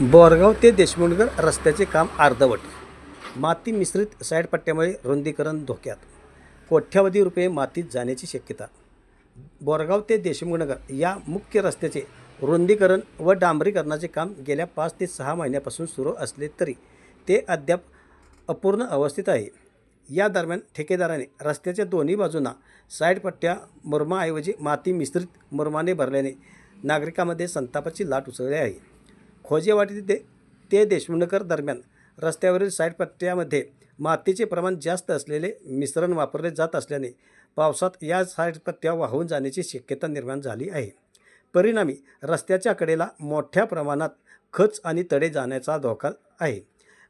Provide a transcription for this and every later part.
बोरगाव ते देशमुखनगर रस्त्याचे काम अर्धवट. माती मिश्रित साईड पट्ट्यामुळे रुंदीकरण धोक्यात. कोट्यावधी रुपये मातीत जाण्याची शक्यता. बोरगाव ते देशमुखनगर या मुख्य रस्त्याचे रुंदीकरण व डांबरीकरणाचे काम गेल्या पाच ते सहा महिन्यापासून सुरू असले तरी ते अद्याप अपूर्ण अवस्थेत आहे. या दरम्यान ठेकेदाराने रस्त्याच्या दोन्ही बाजूंना साईड पट्ट्या मुरमाऐवजी माती मिश्रित मुरमाने भरल्याने नागरिकांमध्ये संतापाची लाट उसळली आहे. खोजेवाटी ते ते देशमुखनगर दरम्यान रस्त्यावरील साईडपट्ट्यामध्ये मातीचे प्रमाण जास्त असलेले मिश्रण वापरले जात असल्याने पावसात या साईडपट्ट्या वाहून जाण्याची शक्यता निर्माण झाली आहे. परिणामी रस्त्याच्या कडेला मोठ्या प्रमाणात खच आणि तडे जाण्याचा धोका आहे.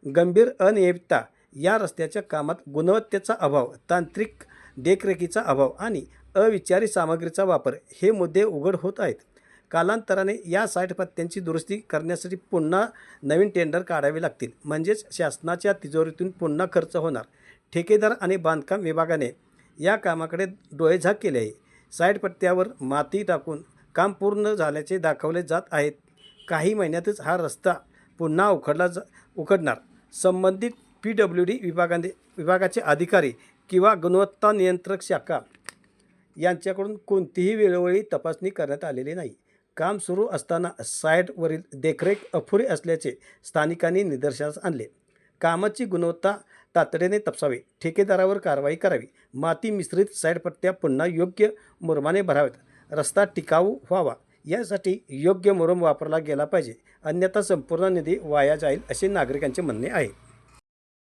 गंभीर अनियमितता या रस्त्याच्या कामात गुणवत्तेचा अभाव तांत्रिक देखरेखीचा अभाव आणि अविचारी सामग्रीचा वापर हे मुद्दे उघड होत आहेत. कालांतराने या साईड पत्त्यांची दुरुस्ती करण्यासाठी पुन्हा नवीन टेंडर काढावे लागतील. म्हणजेच शासनाच्या तिजोरीतून पुन्हा खर्च होणार. ठेकेदार आणि बांधकाम विभागाने या कामाकडे डोळेझाक केले आहे. साईड पट्ट्यावर माती टाकून काम पूर्ण झाल्याचे दाखवले जात आहेत. काही महिन्यातच हा रस्ता पुन्हा उखडला जा उखडणार. संबंधित पी डब्ल्यू डी विभागाने विभागाचे अधिकारी किंवा गुणवत्ता नियंत्रक शाखा यांच्याकडून कोणतीही वेळोवेळी तपासणी करण्यात आलेली नाही. काम सुरू असताना साईटवरील देखरेख अपुरी असल्याचे स्थानिकांनी निदर्शनास आणले. कामाची गुणवत्ता तातडीने तपासावी ठेकेदारावर कारवाई करावी माती मिश्रित साईडपट्ट्या पुन्हा योग्य मुरमाने भराव्यात रस्ता टिकाऊ व्हावा यासाठी योग्य मुरम वापरला गेला पाहिजे अन्यथा संपूर्ण निधी वाया जाईल असे नागरिकांचे म्हणणे आहे.